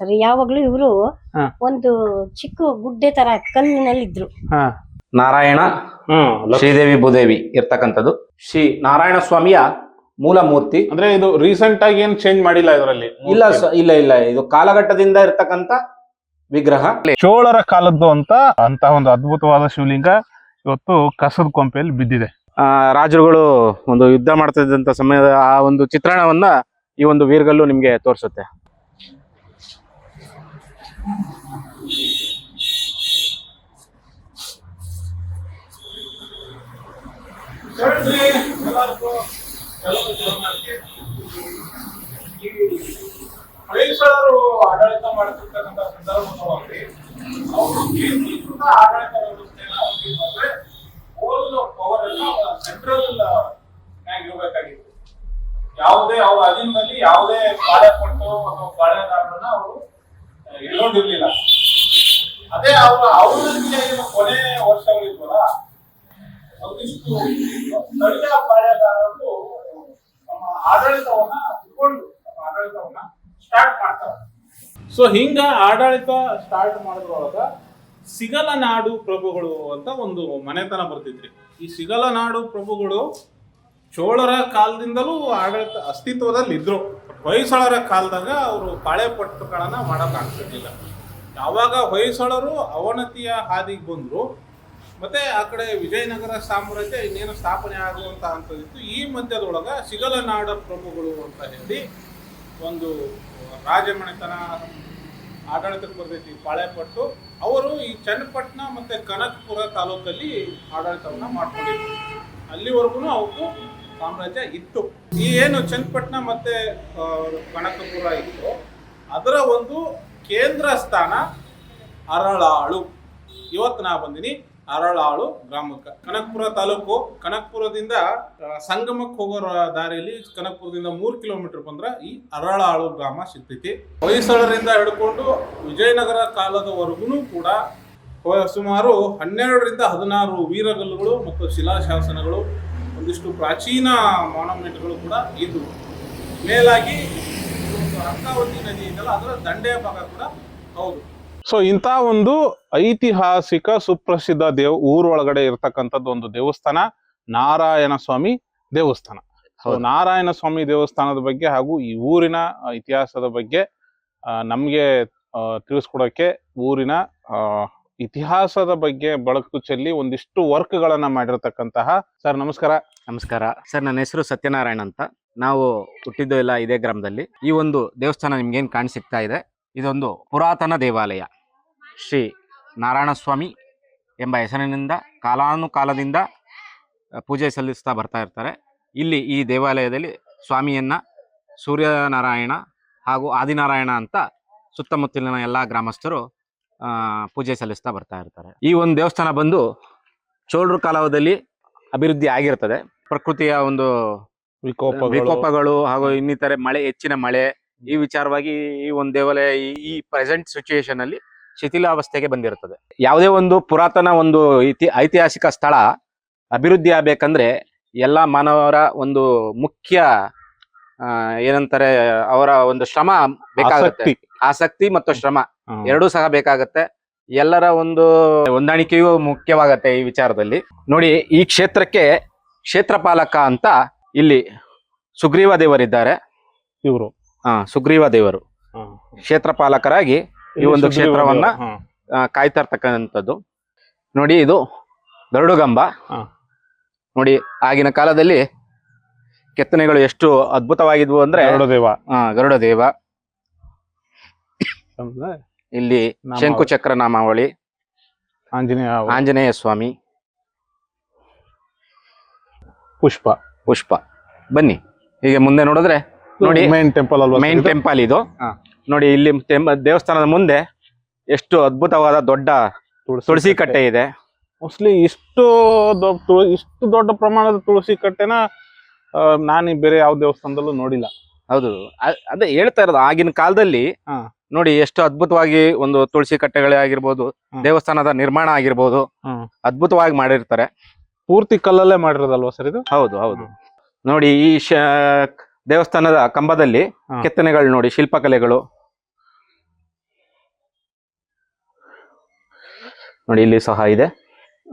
Sir ಯಾವಾಗ್ಲೂ ಇವರು ಹಾ. ಒಂದು ಚಿಕ್ಕ ಗುಡ್ಡೆ ತರ ಕಲ್ಲಿನಲ್ಲಿದ್ರು. ಹಾ. ನಾರಾಯಣ ಹ್ಮ್ ಶ್ರೀದೇವಿ ಭೂದೇವಿ ಇರ್ತಕ್ಕಂಥದ್ದು. ಶ್ರೀ ನಾರಾಯಣ ಸ್ವಾಮಿಯ ಮೂಲ ಮೂರ್ತಿ ಅಂದ್ರೆ ಇದು ರೀಸೆಂಟ್ ಆಗಿ ಏನ್ ಚೇಂಜ್ ಮಾಡಿಲ್ಲ ಇದರಲ್ಲಿ? ಇಲ್ಲ ಸ- ಇಲ್ಲ ಇಲ್ಲ. ಇದು ಕಾಲಘಟ್ಟದಿಂದ ಇರ್ತಕ್ಕಂಥ ವಿಗ್ರಹ. ಚೋಳರ ಕಾಲದ್ದು ಅಂತ ಅಂತ ಒಂದು ಅದ್ಭುತವಾದ ಶಿವಲಿಂಗ ಇವತ್ತು ಕಸದ ಕೊಂಪೆಯಲ್ಲಿ ಬಿದ್ದಿದೆ. ಆ, ರಾಜರುಗಳು ಒಂದು ಯುದ್ಧ ಮಾಡ್ತಾ ಇದ್ದಂತ ಸಮಯದ ಆ ಒಂದು ಚಿತ್ರಣವನ್ನ ಈ ಒಂದು ವೀರ್ಗಲ್ಲು ನಿಮ್ಗೆ ತೋರಿಸುತ್ತೆ. ಆಡಳಿತ ಮಾಡ್ತಿರ್ತಕ್ಕಂಥ ಸಂದರ್ಭದಲ್ಲಿ ಅವರು ಕೇಂದ್ರೀಕೃತ ಆಡಳಿತ ವ್ಯವಸ್ಥೆನ ಅವ್ರಿಗೆ ಅಂದ್ರೆ ಓಲ್ ಪವರ್ ಅನ್ನು ಸೆಂಟ್ರಲ್ ಇರಬೇಕಾಗಿತ್ತು ಯಾವುದೇ ಅವ್ರ ಅಧೀನದಲ್ಲಿ ಯಾವುದೇ ಕೊಟ್ಟು ಅಥವಾ ಅವರು ಇಟ್ಕೊಂಡಿರ್ಲಿಲ್ಲ. ಅದೇ ಅವರ ಔರಂಗಜೇಬನ ಏನು ಕೊನೆ ವರ್ಷಗಳಿದ್ವಲ್ಲ ಒಂದಿಷ್ಟು ಸ್ಥಳೀಯ ಪಾಳೆಗಾರರು ನಮ್ಮ ಆಡಳಿತವನ್ನ ಇಟ್ಕೊಂಡು ನಮ್ಮ ಆಡಳಿತವನ್ನ ಸ್ಟಾರ್ಟ್ ಮಾಡ್ತಾರೆ. ಸೊ ಹಿಂಗ ಆಡಳಿತ ಸ್ಟಾರ್ಟ್ ಮಾಡೋದ್ರೊಳಗ ಸಿಗಲ ನಾಡು ಪ್ರಭುಗಳು ಅಂತ ಒಂದು ಮನೆತನ ಬರ್ತಿದ್ರಿ ಈ ಸಿಗಲ ನಾಡು ಪ್ರಭುಗಳು ಚೋಳರ ಕಾಲದಿಂದಲೂ ಆಡಳಿತ ಅಸ್ತಿತ್ವದಲ್ಲಿ ಇದ್ರು. ಹೊಯ್ಸಳರ ಕಾಲದಾಗ ಅವರು ಪಾಳೆ ಪಟ್ಟುಗಳನ್ನ ಮಾಡಕ್ ಆಗ್ತಿರ್ಲಿಲ್ಲ. ಯಾವಾಗ ಹೊಯ್ಸಳರು ಅವನತಿಯ ಹಾದಿಗೆ ಬಂದರು, ಮತ್ತೆ ಆ ಕಡೆ ವಿಜಯನಗರ ಸಾಮ್ರಾಜ್ಯ ಇನ್ನೇನು ಸ್ಥಾಪನೆ ಆಗುವಂತ ಅಂತದಿತ್ತು ಈ ಮಧ್ಯದೊಳಗೆ ಸಿಗಲನಾಡ ಪ್ರಭುಗಳು ಅಂತ ಹೇಳಿ ಒಂದು ರಾಜಮನೆತನ ಆಡಳಿತಕ್ಕೆ ಬರ್ತೈತಿ, ಪಾಳೆಪಟ್ಟು. ಅವರು ಈ ಚನ್ನಪಟ್ಟಣ ಮತ್ತೆ ಕನಕಪುರ ತಾಲೂಕಲ್ಲಿ ಆಡಳಿತವನ್ನ ಮಾಡ್ಕೊಂಡಿದ್ರು. ಅಲ್ಲಿವರೆಗೂ ಅವಕ್ಕು ಸಾಮ್ರಾಜ್ಯ ಇತ್ತು. ಈ ಏನು ಚನ್ನಪಟ್ಟಣ ಮತ್ತೆ ಕನಕಪುರ ಇತ್ತು, ಅದರ ಒಂದು ಕೇಂದ್ರ ಸ್ಥಾನ ಅರಳಾಳು. ಇವತ್ತು ನಾ ಬಂದಿನಿ ಅರಳಾಳು ಗ್ರಾಮಕ್ಕೆ. ಕನಕಪುರ ತಾಲೂಕು, ಕನಕಪುರದಿಂದ ಸಂಗಮಕ್ಕೆ ಹೋಗೋ ದಾರಿಯಲ್ಲಿ ಕನಕಪುರದಿಂದ ಮೂರು ಕಿಲೋಮೀಟರ್ ಬಂದ್ರೆ ಈ ಅರಳಾಳು ಗ್ರಾಮ ಸಿಗ್ತೈತಿ. ಹೊಯ್ಸಳರಿಂದ ಹಿಡ್ಕೊಂಡು ವಿಜಯನಗರ ಕಾಲದವರೆಗೂ ಕೂಡ ಸುಮಾರು ಹನ್ನೆರಡರಿಂದ ಹದಿನಾರು ವೀರಗಲ್ಲುಗಳು ಮತ್ತು ಶಿಲಾಶಾಸನಗಳು ಒಂದಿಷ್ಟು ಪ್ರಾಚೀನ ಮಾನಮೆಂಟ್ಗಳು ಕೂಡ ಇದ್ವು ಮೇಲಾಗಿ ಒಂದು ಅರ್ಕಾವತಿ ನದಿ ಇದೆಯಲ್ಲ ಅದರ ದಂಡೆಯ ಭಾಗ ಕೂಡ ಹೌದು ಸೊ ಇಂಥ ಒಂದು ಐತಿಹಾಸಿಕ ಸುಪ್ರಸಿದ್ಧ ದೇವ್ ಊರೊಳಗಡೆ ಇರತಕ್ಕಂಥದ್ದು ಒಂದು ದೇವಸ್ಥಾನ ನಾರಾಯಣ ಸ್ವಾಮಿ ದೇವಸ್ಥಾನ. ನಾರಾಯಣ ಸ್ವಾಮಿ ದೇವಸ್ಥಾನದ ಬಗ್ಗೆ ಹಾಗೂ ಈ ಊರಿನ ಇತಿಹಾಸದ ಬಗ್ಗೆ ನಮಗೆ ಆ, ಊರಿನ ಆ, ಇತಿಹಾಸದ ಬಗ್ಗೆ ಬಳಕು ಚೆಲ್ಲಿ ಒಂದಿಷ್ಟು ವರ್ಕ್ ಗಳನ್ನ ಮಾಡಿರ್ತಕ್ಕಂತಹ ಸರ್ ನಮಸ್ಕಾರ. ನಮಸ್ಕಾರ. ಸರ್, ನನ್ನ ಹೆಸರು ಸತ್ಯನಾರಾಯಣ ಅಂತ. ನಾವು ಹುಟ್ಟಿದ್ದು ಎಲ್ಲ ಇದೇ ಗ್ರಾಮದಲ್ಲಿ. ಈ ಒಂದು ದೇವಸ್ಥಾನ ನಿಮ್ಗೇನು ಕಾಣಿಸಿಗ್ತಾ ಇದೆ? ಇದೊಂದು ಪುರಾತನ ದೇವಾಲಯ. ಶ್ರೀ ನಾರಾಯಣ ಸ್ವಾಮಿ ಎಂಬ ಹೆಸರಿನಿಂದ ಕಾಲಾನುಕಾಲದಿಂದ ಪೂಜೆ ಸಲ್ಲಿಸ್ತಾ ಬರ್ತಾ ಇರ್ತಾರೆ. ಇಲ್ಲಿ ಈ ದೇವಾಲಯದಲ್ಲಿ ಸ್ವಾಮಿಯನ್ನ ಸೂರ್ಯನಾರಾಯಣ ಹಾಗೂ ಆದಿನಾರಾಯಣ ಅಂತ ಸುತ್ತಮುತ್ತಲಿನ ಎಲ್ಲ ಗ್ರಾಮಸ್ಥರು ಪೂಜೆ ಸಲ್ಲಿಸ್ತಾ ಬರ್ತಾ ಇರ್ತಾರೆ. ಈ ಒಂದು ದೇವಸ್ಥಾನ ಬಂದು ಚೋಳರು ಕಾಲದಲ್ಲಿ ಅಭಿವೃದ್ಧಿ ಆಗಿರ್ತದೆ. ಪ್ರಕೃತಿಯ ಒಂದು ವಿಕೋಪ ವಿಕೋಪಗಳು ಹಾಗೂ ಇನ್ನಿತರೆ ಮಳೆ ಹೆಚ್ಚಿನ ಮಳೆ ಈ ವಿಚಾರವಾಗಿ ಈ ಒಂದು ದೇವಾಲಯ ಈ- ಪ್ರೆಸೆಂಟ್ ಸಿಚುಯೇಷನ್ ಅಲ್ಲಿ ಶಿಥಿಲಾವಸ್ಥೆಗೆ ಬಂದಿರುತ್ತದೆ. ಯಾವುದೇ ಒಂದು ಪುರಾತನ ಒಂದು ಇತಿ ಐತಿಹಾಸಿಕ ಸ್ಥಳ ಅಭಿವೃದ್ಧಿ ಆಗ್ಬೇಕಂದ್ರೆ ಎಲ್ಲ ಮಾನವರ ಒಂದು ಮುಖ್ಯ ಏನಂತಾರೆ ಅವರ ಒಂದು ಶ್ರಮ ಬೇಕಾಗುತ್ತೆ. ಆಸಕ್ತಿ ಮತ್ತು ಶ್ರಮ. ಎರಡೂ ಸಹ ಬೇಕಾಗತ್ತೆ. ಎಲ್ಲರ ಒಂದು ಹೊಂದಾಣಿಕೆಯೂ ಮುಖ್ಯವಾಗತ್ತೆ ಈ ವಿಚಾರದಲ್ಲಿ. ನೋಡಿ ಈ ಕ್ಷೇತ್ರಕ್ಕೆ ಕ್ಷೇತ್ರಪಾಲಕ ಅಂತ ಇಲ್ಲಿ ಸುಗ್ರೀವ ದೇವರಿದ್ದಾರೆ. ಇವರು. ಹಾ ಸುಗ್ರೀವ ದೇವರು. ಕ್ಷೇತ್ರಪಾಲಕರಾಗಿ ಈ ಒಂದು ಕ್ಷೇತ್ರವನ್ನ ಕಾಯ್ತಾರ್ತಕ್ಕಂಥದ್ದು ಕಾಯ್ತಾ ಇರ್ತಕ್ಕಂಥದ್ದು ನೋಡಿ ಇದು ಗರುಡುಗಂಬ ಹಾ. ನೋಡಿ ಆಗಿನ ಕಾಲದಲ್ಲಿ ಕೆತ್ತನೆಗಳು ಎಷ್ಟು ಅದ್ಭುತವಾಗಿದ್ವು ಅಂದ್ರೆ ಗರುಡದೇವ. ಆ, ಗರುಡ ದೇವ ಇಲ್ಲಿ ಶಂಕು ಶಂಕುಚಕ್ರ ನಾಮಾವಳಿ. ಆಂಜನೇಯ ಆಂಜನೇಯ ಸ್ವಾಮಿ. ಪುಷ್ಪ. ಪುಷ್ಪ. ಬನ್ನಿ. ಹೀಗೆ ಮುಂದೆ ನೋಡಿದ್ರೆ ನೋಡಿ ಮೈನ್ ಟೆಂಪಲ್ ಅಲ್ವಾ ಮೈನ್ ಟೆಂಪಲ್ ಇದು? ನೋಡಿ ಇಲ್ಲಿ ದೇವಸ್ಥಾನದ ಮುಂದೆ ಎಷ್ಟು ಅದ್ಭುತವಾದ ದೊಡ್ಡ ತುಳಸಿ ಕಟ್ಟೆ. ಇದೆ. ಮೋಸ್ಟ್ಲಿ ಇಷ್ಟು ಇಷ್ಟು ದೊಡ್ಡ ಪ್ರಮಾಣದ ತುಳಸಿ ಕಟ್ಟೆನ ನಾನು ಬೇರೆ ಯಾವ ದೇವಸ್ಥಾನದಲ್ಲೂ ನೋಡಿಲ್ಲ. ಹೌದು. ಅದೇ ಹೇಳ್ತಾ ಇರೋದು ಆಗಿನ ಕಾಲದಲ್ಲಿ ಹಾ. ನೋಡಿ ಎಷ್ಟು ಅದ್ಭುತವಾಗಿ ಒಂದು ತುಳಸಿ ಕಟ್ಟೆಗಳೇ ಆಗಿರ್ಬೋದು ದೇವಸ್ಥಾನದ ನಿರ್ಮಾಣ ಆಗಿರ್ಬೋದು ಅದ್ಭುತವಾಗಿ ಮಾಡಿರ್ತಾರೆ. ಪೂರ್ತಿ ಕಲ್ಲಲ್ಲೇ ಮಾಡಿರೋದಲ್ವಾ ಸರ್ ಇದು? ಹೌದು ಹೌದು. ನೋಡಿ ಈ ದೇವಸ್ಥಾನದ ಕಂಬದಲ್ಲಿ ಕೆತ್ತನೆಗಳು ನೋಡಿ ಶಿಲ್ಪಕಲೆಗಳು. ನೋಡಿ ಇಲ್ಲಿ ಸಹ ಇದೆ.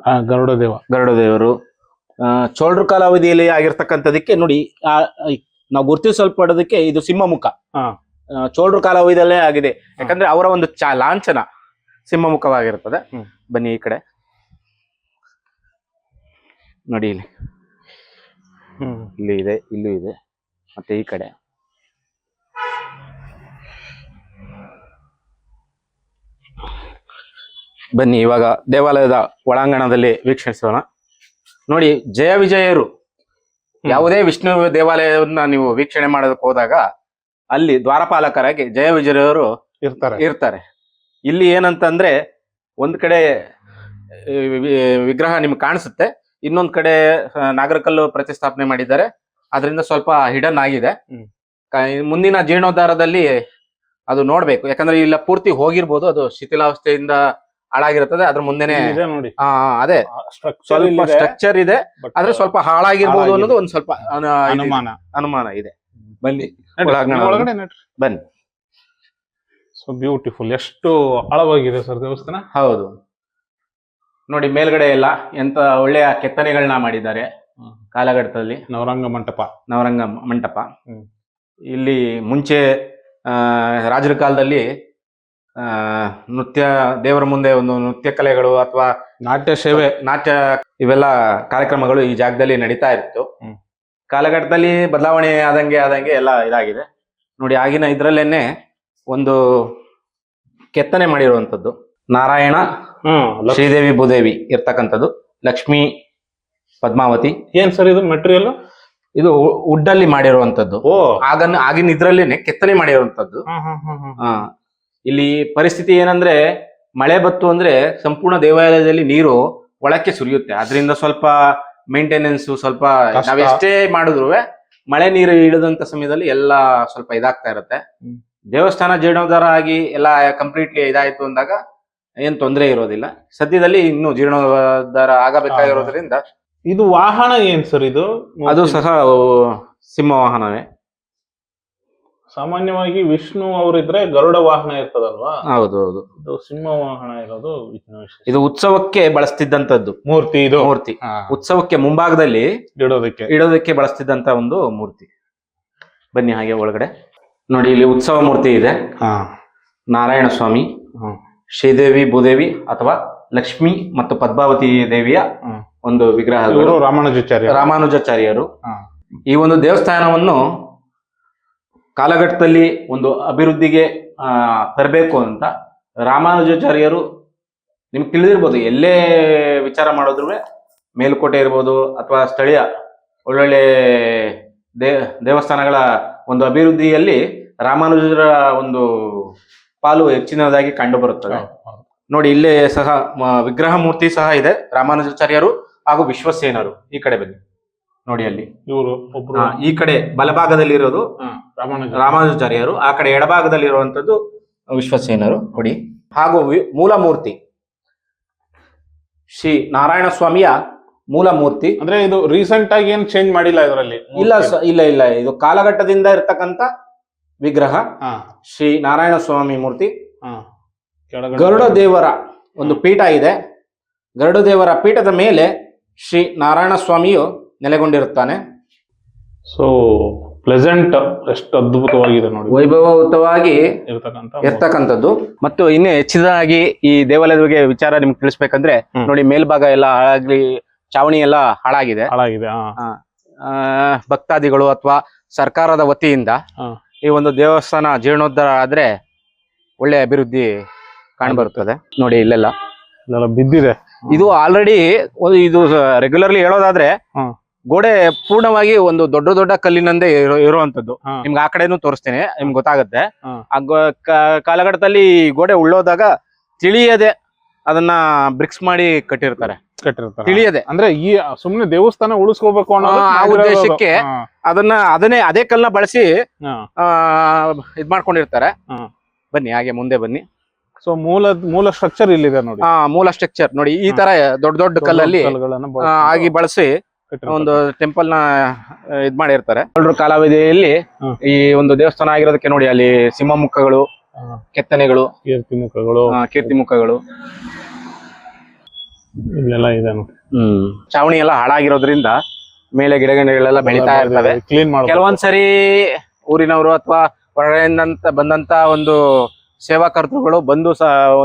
ಆ, ಗರುಡ ದೇವ ಗರುಡ ದೇವರು ಕಾಲಾವಧಿಯಲ್ಲಿ ಆಗಿರ್ತಕ್ಕಂಥದಕ್ಕೆ ನೋಡಿ ಆ- ನಾವು ಗುರುತಿಸಲ್ಪಡೋದಕ್ಕೆ ಇದು ಸಿಂಹಮುಖ. ಚೋಳರ ಕಾಲಾವಧಿಯಲ್ಲೇ ಆಗಿದೆ. ಯಾಕಂದ್ರೆ ಅವರ ಒಂದು ಚಾ ಲಾಂಛನ ಸಿಂಹಮುಖವಾಗಿರ್ತದೆ. ಬನ್ನಿ ಈ ಕಡೆ. ನೋಡಿ ಇಲ್ಲಿ. ಇಲ್ಲೂ ಇಲ್ಲಿ ಇದೆ ಇಲ್ಲೂ ಇದೆ. ಮತ್ತೆ ಈ ಕಡೆ. ಬನ್ನಿ ಇವಾಗ ದೇವಾಲಯದ ಒಳಾಂಗಣದಲ್ಲಿ ವೀಕ್ಷಿಸೋಣ. ನೋಡಿ ಜಯ ವಿಜಯರು. ಯಾವುದೇ ವಿಷ್ಣು ದೇವಾಲಯವನ್ನ ನೀವು ವೀಕ್ಷಣೆ ಮಾಡೋದಕ್ಕೆ ಹೋದಾಗ ಅಲ್ಲಿ ದ್ವಾರಪಾಲಕರಾಗಿ ಜಯ ವಿಜಯರು ಇರ್ತಾರೆ. ಇರ್ತಾರೆ. ಇಲ್ಲಿ ಏನಂತಂದ್ರೆ ಒಂದ್ ಕಡೆ ವಿಗ್ರಹ ನಿಮ್ಗೆ ಕಾಣಿಸುತ್ತೆ. ಇನ್ನೊಂದ್ ಕಡೆ ನಾಗರಕಲ್ಲು ಪ್ರತಿಷ್ಠಾಪನೆ ಮಾಡಿದ್ದಾರೆ. ಅದರಿಂದ ಸ್ವಲ್ಪ ಹಿಡನ್ ಆಗಿದೆ. ಮುಂದಿನ ಜೀರ್ಣೋದ್ಧಾರದಲ್ಲಿ ಅದು ನೋಡ್ಬೇಕು. ಯಾಕಂದ್ರೆ ಇಲ್ಲ ಪೂರ್ತಿ ಹೋಗಿರ್ಬೋದು. ಅದು ಶಿಥಿಲಾವಸ್ಥೆಯಿಂದ ಹಾಳಾಗಿರುತ್ತದೆ. ಅದ್ರ ಮುಂದೆನೆ ಅದೇ. ಸ್ವಲ್ಪ ಸ್ಟ್ರಕ್ಚರ್ ಇದೆ. ಆದ್ರೆ ಸ್ವಲ್ಪ ಹಾಳಾಗಿರ್ಬೋದು ಅನ್ನೋದು ಒಂದ್ ಸ್ವಲ್ಪ ಅನ- ಅನುಮಾನ. ಅನುಮಾನ ಇದೆ. ಬನ್ನಿ ಒಳಗಡೆ ಬನ್ನಿ. ಸೊ ಬ್ಯೂಟಿಫುಲ್ ಎಷ್ಟು ಆಳವಾಗಿದೆ ಸರ್ ದೇವಸ್ಥಾನ? ಹೌದು. ನೋಡಿ ಮೇಲ್ಗಡೆ ಎಲ್ಲ ಎಂತ ಒಳ್ಳೆಯ ಕೆತ್ತನೆಗಳನ್ನ ಮಾಡಿದ್ದಾರೆ. ಕಾಲಘಟ್ಟದಲ್ಲಿ. ನವರಂಗ ಮಂಟಪ. ನವರಂಗ ಮಂಟಪ. ಹ್ಮ್. ಇಲ್ಲಿ ಮುಂಚೆ ಆ, ರಾಜರ ಕಾಲದಲ್ಲಿ ನೃತ್ಯ ದೇವರ ಮುಂದೆ ಒಂದು ನೃತ್ಯ ಕಲೆಗಳು ಅಥವಾ ನಾಟ್ಯ ಸೇವೆ. ನಾಟ್ಯ ಇವೆಲ್ಲ ಕಾರ್ಯಕ್ರಮಗಳು ಈ ಜಾಗದಲ್ಲಿ ನಡೀತಾ ಇತ್ತು. ಕಾಲಘಟ್ಟದಲ್ಲಿ ಬದಲಾವಣೆ ಆದಂಗೆ ಆದಂಗೆ ಎಲ್ಲ ಇದಾಗಿದೆ. ನೋಡಿ ಆಗಿನ ಇದ್ರಲ್ಲೇನೆ ಒಂದು ಕೆತ್ತನೆ ಮಾಡಿರುವಂತದ್ದು ನಾರಾಯಣ ಹ್ಮ್ ಶ್ರೀದೇವಿ ಭೂದೇವಿ ಇರ್ತಕ್ಕಂಥದ್ದು. ಲಕ್ಷ್ಮಿ ಪದ್ಮಾವತಿ. ಏನ್ ಸರ್ ಇದು ಮೆಟೀರಿಯಲ್ ಇದು ವುಡ್ ಅಲ್ಲಿ ಮಾಡಿರುವಂತದ್ದು ಓ. ಆಗನ್ ಆಗಿನ ಇದ್ರಲ್ಲೇನೆ ಕೆತ್ತನೆ ಮಾಡಿರುವಂತದ್ದು ಹ್ಮ್ ಹ್ಮ್ ಹ್ಮ್ ಹ್ಮ್. ಆ, ಇಲ್ಲಿ ಪರಿಸ್ಥಿತಿ ಏನಂದ್ರೆ ಮಳೆ ಬತ್ತು ಅಂದ್ರೆ ಸಂಪೂರ್ಣ ದೇವಾಲಯದಲ್ಲಿ ನೀರು ಒಳಕ್ಕೆ ಸುರಿಯುತ್ತೆ. ಅದರಿಂದ ಸ್ವಲ್ಪ ಮೇಂಟೆನೆನ್ಸ್ ಸ್ವಲ್ಪ ನಾವೆಷ್ಟೇ ನಾವ್ ಎಷ್ಟೇ ಮಾಡಿದ್ರು ಮಳೆ ನೀರು ಇಳಿದಂತ ಸಮಯದಲ್ಲಿ ಎಲ್ಲ ಸ್ವಲ್ಪ ಇದಾಗ್ತಾ ಇರುತ್ತೆ. ಹ್ಮ್. ದೇವಸ್ಥಾನ ಜೀರ್ಣೋದ್ಧಾರ ಆಗಿ ಎಲ್ಲ ಕಂಪ್ಲೀಟ್ಲಿ ಇದಾಯ್ತು ಅಂದಾಗ ಏನ್ ತೊಂದರೆ ಇರೋದಿಲ್ಲ. ಸದ್ಯದಲ್ಲಿ ಇನ್ನು ಜೀರ್ಣೋದ್ಧಾರ ಆಗಬೇಕಾಗಿರೋದ್ರಿಂದ ಇದು ವಾಹನ ಏನ್ ಸರ್ ಇದು? ಅದು ಸಹ ಸಿಂಹವಾಹನವೇ ಸಾಮಾನ್ಯವಾಗಿ ವಿಷ್ಣು ಅವರಿದ್ರೆ ಗರುಡ ವಾಹನ ಇರ್ತದಲ್ವಾ? ಹೌದು ಹೌದು ಇದು ಸಿಂಹ ವಾಹನ ಇರೋದು ವಿಷ್ಣು ಇದು ಉತ್ಸವಕ್ಕೆ ಬಳಸ್ತಿದ್ದಂತದ್ದು ಮೂರ್ತಿ ಇದು? ಮೂರ್ತಿ. ಉತ್ಸವಕ್ಕೆ ಮುಂಭಾಗದಲ್ಲಿ ಇಡೋದಕ್ಕೆ. ಇಡೋದಕ್ಕೆ ಬಳಸ್ತಿದ್ದಂತ ಒಂದು ಮೂರ್ತಿ. ಬನ್ನಿ ಹಾಗೆ ಒಳಗಡೆ. ನೋಡಿ ಇಲ್ಲಿ ಉತ್ಸವ ಮೂರ್ತಿ ಇದೆ. ನಾರಾಯಣ ಸ್ವಾಮಿ. ಶ್ರೀದೇವಿ ಭೂದೇವಿ ಅಥವಾ ಲಕ್ಷ್ಮಿ ಮತ್ತು ಪದ್ಮಾವತಿ ದೇವಿಯ ಒಂದು ವಿಗ್ರಹ ರಾಮಾನುಜಾಚಾರ್ಯ ರಾಮಾನುಜಾಚಾರ್ಯರು. ಈ ಒಂದು ದೇವಸ್ಥಾನವನ್ನು ಕಾಲಘಟ್ಟದಲ್ಲಿ ಒಂದು ಅಭಿವೃದ್ಧಿಗೆ ಆ ತರಬೇಕು ಅಂತ ರಾಮಾನುಜಾಚಾರ್ಯರು ನಿಮ್ಗೆ ತಿಳಿದಿರ್ಬೋದು ಎಲ್ಲೇ ವಿಚಾರ ಮಾಡಿದ್ರು ಮೇಲುಕೋಟೆ ಇರ್ಬೋದು ಅಥವಾ ಸ್ಥಳೀಯ ಒಳ್ಳೊಳ್ಳೆ ದೇ ದೇವಸ್ಥಾನಗಳ ಒಂದು ಅಭಿವೃದ್ಧಿಯಲ್ಲಿ ರಾಮಾನುಜರ ಒಂದು ಪಾಲು ಹೆಚ್ಚಿನದಾಗಿ ಕಂಡು ಬರುತ್ತದೆ ನೋಡಿ ಇಲ್ಲೇ ಸಹ ವಿಗ್ರಹ ಮೂರ್ತಿ ಸಹ ಇದೆ ರಾಮಾನುಜಾಚಾರ್ಯರು ಹಾಗೂ ವಿಶ್ವಸೇನರು ಈ ಕಡೆ ಬನ್ನಿ. ನೋಡಿ ಅಲ್ಲಿ. ಇವರು ಒಬ್ರು ಈ ಕಡೆ ಬಲಭಾಗದಲ್ಲಿ ಇರೋದು ರಾಮಾನುಜಾಚಾರ್ಯರು ಆ ಕಡೆ ಎಡಭಾಗದಲ್ಲಿ ಇರುವಂತದ್ದು ವಿಶ್ವಸೇನರು ನೋಡಿ. ಹಾಗೂ ಮೂಲಮೂರ್ತಿ ಮೂಲ ಮೂರ್ತಿ ಶ್ರೀ ನಾರಾಯಣ ಸ್ವಾಮಿಯ ಮೂಲಮೂರ್ತಿ. ಅಂದ್ರೆ ಇದು ರೀಸೆಂಟ್ ಆಗಿ ಏನ್ ಚೇಂಜ್ ಮಾಡಿಲ್ಲ ಇದರಲ್ಲಿ? ಇಲ್ಲ ಇಲ್ಲ ಇಲ್ಲ ಇದು ಕಾಲಘಟ್ಟದಿಂದ ಇರ್ತಕ್ಕಂತ ವಿಗ್ರಹ. ಶ್ರೀ ನಾರಾಯಣ ಸ್ವಾಮಿ ಮೂರ್ತಿ ಗರುಡ ದೇವರ ಒಂದು ಪೀಠ ಇದೆ. ಗರುಡ ದೇವರ ಪೀಠದ ಮೇಲೆ ಶ್ರೀ ನಾರಾಯಣ ಸ್ವಾಮಿಯು ನೆಲೆಗೊಂಡಿರುತ್ತಾನೆ. ಸೊ ಪ್ಲೆಸೆಂಟ್ ಎಷ್ಟು ಅದ್ಭುತವಾಗಿದೆ ನೋಡಿ. ವೈಭವಯುತವಾಗಿ ಇರ್ತಕ್ಕಂಥದ್ದು. ಮತ್ತು ಇನ್ನೇ ಹೆಚ್ಚಿನದಾಗಿ ಈ ದೇವಾಲಯದ ಬಗ್ಗೆ ವಿಚಾರ ನಿಮ್ಗೆ ತಿಳಿಸ್ಬೇಕಂದ್ರೆ. ನೋಡಿ ಮೇಲ್ಭಾಗ ಎಲ್ಲ ಹಾಳಾಗ್ಲಿ ಚಾವಣಿ ಎಲ್ಲ ಹಾಳಾಗಿದೆ. ಹಾಳಾಗಿದೆ ಆ, ಭಕ್ತಾದಿಗಳು ಅಥವಾ ಸರ್ಕಾರದ ವತಿಯಿಂದ ಹಾ. ಈ ಒಂದು ದೇವಸ್ಥಾನ ಜೀರ್ಣೋದ್ಧಾರ ಆದ್ರೆ ಒಳ್ಳೆ ಅಭಿವೃದ್ಧಿ ಕಾಣ್ಬರುತ್ತದೆ. ನೋಡಿ ಇಲ್ಲೆಲ್ಲ. ಬಿದ್ದಿದೆ. ಇದು ಆಲ್ರೆಡಿ ಇದು ರೆಗ್ಯುಲರ್ಲಿ ಹೇಳೋದಾದ್ರೆ ಹ್ಮ್. ಗೋಡೆ ಪೂರ್ಣವಾಗಿ ಒಂದು ದೊಡ್ಡ ದೊಡ್ಡ ಕಲ್ಲಿನಂದೇ ಇರೋ ಇರುವಂತದ್ದು. ನಿಮ್ಗೆ ಆ ಕಡೆನೂ ತೋರಿಸ್ತೇನೆ ನಿಮ್ಗೆ ಗೊತ್ತಾಗುತ್ತೆ. ಆ ಗೋ- ಕ- ಕಾಲಘಟ್ಟದಲ್ಲಿ ಗೋಡೆ ಉಳ್ಳೋದಾಗ ತಿಳಿಯದೆ ಅದನ್ನ ಬ್ರಿಕ್ಸ್ ಮಾಡಿ ಕಟ್ಟಿರ್ತಾರೆ. ಕಟ್ಟಿರ್ತಾರೆ. ತಿಳಿಯದೆ. ಅಂದ್ರೆ ಈ ಸುಮ್ನೆ ದೇವಸ್ಥಾನ ಉಳಿಸ್ಕೋಬೇಕು ಅನ್ನೋ ಆ, ಆ ಉದ್ದೇಶಕ್ಕೆ ಅದನ್ನ ಅದನ್ನೇ ಅದೇ ಕಲ್ಲನ್ನ ಬಳಸಿ. ಆ ಇದ್ ಮಾಡ್ಕೊಂಡಿರ್ತಾರೆ. ಹ್ಮ್. ಬನ್ನಿ ಹಾಗೆ ಮುಂದೆ ಬನ್ನಿ. ಸೊ ಮೂಲ ಮೂಲ ಸ್ಟ್ರಕ್ಚರ್ ಇಲ್ಲಿದೆ ನೋಡಿ. ಆ ಮೂಲ ಸ್ಟ್ರಕ್ಚರ್ ನೋಡಿ ಈ ತರ ದೊಡ್ಡ ದೊಡ್ಡ ಕಲ್ಲಲ್ಲಿ ಕಲ್ಲುಗಳನ್ನ ಆ, ಬಳಸ್ಕೊಂಡು. ಆಗಿ ಬಳಸಿ. ಒಂದು ಟೆಂಪಲ್ನ ಇದ್ ಮಾಡಿರ್ತಾರೆ. ಚೋಳರ ಕಾಲಾವಧಿಯಲ್ಲಿ ಈ ಒಂದು ದೇವಸ್ಥಾನ ಆಗಿರೋದಕ್ಕೆ ನೋಡಿ ಅಲ್ಲಿ ಸಿಂಹಮುಖಗಳು ಕೆತ್ತನೆಗಳು ಕೀರ್ತಿ ಮುಖಗಳು. ಆ, ಕೀರ್ತಿ ಮುಖಗಳು. ಇಲ್ಲೆಲ್ಲ ಇದೆ ಹ್ಮ್. ಚಾವಣಿ ಎಲ್ಲ ಹಾಳಾಗಿರೋದ್ರಿಂದ ಮೇಲೆ ಗಿಡಗಣಗಳೆಲ್ಲ ಬೆಳೀತಾ ಇರ್ತವೆ. ಕ್ಲೀನ್ ಕೆಲವೊಂದ್ ಕೆಲವೊಂದ್ಸರಿ ಊರಿನವರು ಅಥವಾ ಹೊರಗಡೆಯಿಂದ ಬಂದಂತ ಒಂದು ಸೇವಾ ಕರ್ತೃಗಳು ಬಂದು ಸ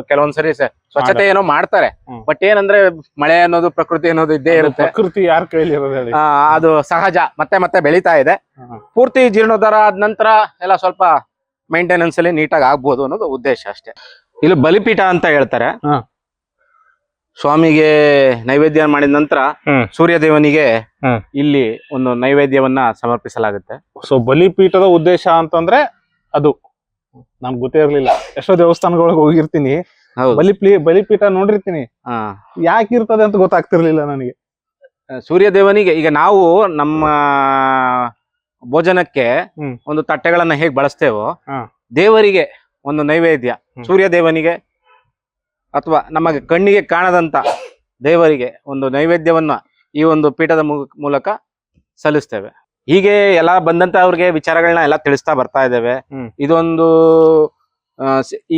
ಕೆಲವೊಂದ್ಸರಿ ಸ- ಸ್ವಚ್ಛತೆ ಏನೋ ಮಾಡ್ತಾರೆ. ಬಟ್ ಏನಂದ್ರೆ ಮಳೆ ಅನ್ನೋದು ಪ್ರಕೃತಿ ಅನ್ನೋದು ಇದ್ದೇ ಇರುತ್ತೆ. ಪ್ರಕೃತಿ ಯಾರ ಕೈಲಿ ಇರೋದು ಅದು ಸಹಜ. ಮತ್ತೆ ಮತ್ತೆ ಬೆಳೀತಾ ಇದೆ. ಪೂರ್ತಿ ಜೀರ್ಣೋದ್ಧಾರ ಆದ ನಂತರ ಎಲ್ಲ ಸ್ವಲ್ಪ ಮೇಂಟೆನೆನ್ಸ್ ಅಲ್ಲಿ ನೀಟಾಗಿ ಆಗ್ಬೋದು ಅನ್ನೋದು ಉದ್ದೇಶ ಅಷ್ಟೇ. ಇಲ್ಲಿ ಬಲಿಪೀಠ ಅಂತ ಹೇಳ್ತಾರೆ. ಸ್ವಾಮಿಗೆ ನೈವೇದ್ಯ ಮಾಡಿದ ನಂತರ. ಸೂರ್ಯದೇವನಿಗೆ ಇಲ್ಲಿ ಒಂದು ನೈವೇದ್ಯವನ್ನ ಸಮರ್ಪಿಸಲಾಗುತ್ತೆ. ಸೊ ಬಲಿಪೀಠದ ಉದ್ದೇಶ ಅಂತಂದ್ರೆ ಅದು. ನಮ್ಗೆ ಗೊತ್ತೇ ಇರ್ಲಿಲ್ಲ. ಎಷ್ಟೋ ದೇವಸ್ಥಾನಗಳಿಗೆ ಹೋಗಿರ್ತೀನಿ. ಬಲಿ ಬಲಿಪೀಠ ನೋಡಿರ್ತೀನಿ. ಯಾಕೆ ಇರ್ತದೆ ಅಂತ ಗೊತ್ತಾಗ್ತಿರ್ಲಿಲ್ಲ ನನಗೆ. ಸೂರ್ಯದೇವನಿಗೆ ಈಗ ನಾವು ನಮ್ಮ ಭೋಜನಕ್ಕೆ ಒಂದು ತಟ್ಟೆಗಳನ್ನ ಹೇಗ್ ಬಳಸ್ತೇವೋ. ದೇವರಿಗೆ ಒಂದು ನೈವೇದ್ಯ. ಸೂರ್ಯ ಸೂರ್ಯದೇವನಿಗೆ ಅಥವಾ ನಮಗೆ ಕಣ್ಣಿಗೆ ಕಾಣದಂತ ದೇವರಿಗೆ ಒಂದು ನೈವೇದ್ಯವನ್ನ ಈ ಒಂದು ಪೀಠದ ಮೂಲಕ ಸಲ್ಲಿಸ್ತೇವೆ. ಹೀಗೆ ಎಲ್ಲ ಬಂದಂತ ಅವ್ರಿಗೆ ವಿಚಾರಗಳನ್ನ ಎಲ್ಲ ತಿಳಿಸ್ತಾ ಬರ್ತಾ ಇದ್ದೇವೆ. ಇದೊಂದು